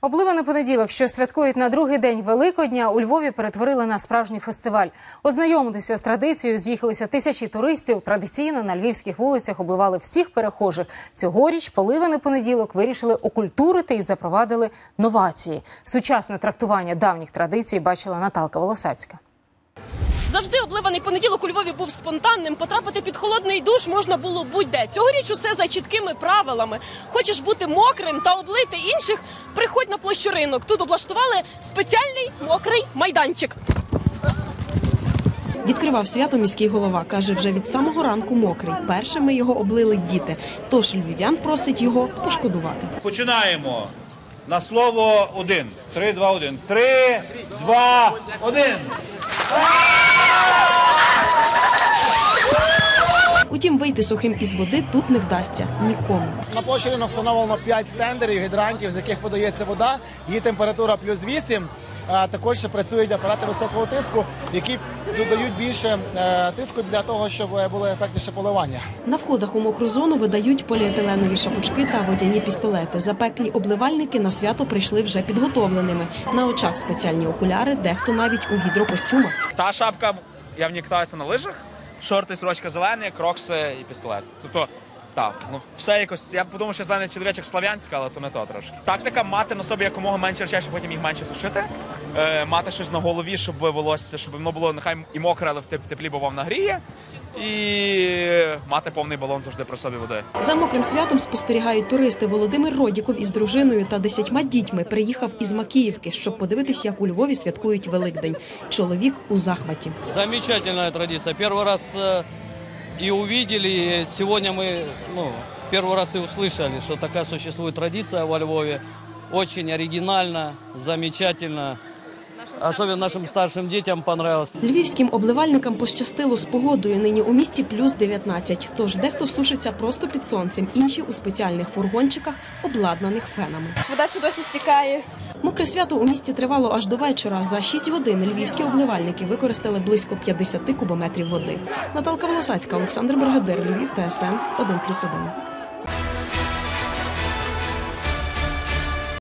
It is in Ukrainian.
Обливаний понеділок, що святкують на другий день Великодня, у Львові перетворили на справжній фестиваль. Ознайомитися з традицією з'їхалися тисячі туристів. Традиційно на львівських вулицях обливали всіх перехожих. Цьогоріч поливаний понеділок вирішили окультурити і запровадили новації. Сучасне трактування давніх традицій бачила Наталка Волосацька. Завжди обливаний понеділок у Львові був спонтанним. Потрапити під холодний душ можна було будь-де. Цьогоріч усе за чіткими правилами. Хочеш бути мокрим та облити інших, приходь на площу ринок. Тут облаштували спеціальний мокрий майданчик. Відкривав свято міський голова. Каже, вже від самого ранку мокрий. Першими його облили діти. Тож львів'ян просить його пошкодувати. Починаємо. На слово один. Три, два, один. Три, два, один. Утім, вийти сухим із води тут не вдасться нікому. На площі ринок встановлено 5 стендерів, гідрантів, з яких подається вода. Її температура плюс 8. А також працюють апарати високого тиску, які додають більше е, тиску для того, щоб було ефектніше поливання. На входах у мокру зону видають поліетиленові шапочки та водяні пістолети. Запеклі обливальники на свято прийшли вже підготовленими. На очах спеціальні окуляри, дехто навіть у гідрокостюмах. Та шапка, я в ній катаюся на лижах, шорти, сорочка зелені, крокси і пістолет. Тобто, так, ну все якось. Я подумав, що зелений чоловічок Слов'янська, але то не то трошки. Тактика мати на собі якомога менше речей, щоб потім їх менше сушити. Е, мати щось на голові, щоб волосся, щоб воно було нехай і мокре, але в теплі, бо вам нагріє І мати повний балон завжди при собі води. За мокрим святом спостерігають туристи. Володимир Родіков із дружиною та десятьма дітьми приїхав із Макіївки, щоб подивитися, як у Львові святкують Великдень. Чоловік у захваті. Замечательная традиция. Первый раз э, и увидели, и сегодня мы ну, первый раз и услышали, что такая существует традиция во Львове. Очень оригинально, замечательно. Особенно нашим старшим детям понравилось. Львівським обливальникам пощастило з погодою. Нині у місті плюс 19. Тож дехто сушиться просто під сонцем, інші у спеціальних фургончиках, обладнаних фенами. Вода ще досі стікає. Мокре свято у місті тривало аж до вечора. За 6 годин львівські обливальники використали близько 50 кубометрів води. Наталка Волосацька, Олександр Бригадир, Львів, ТСН 1+,1.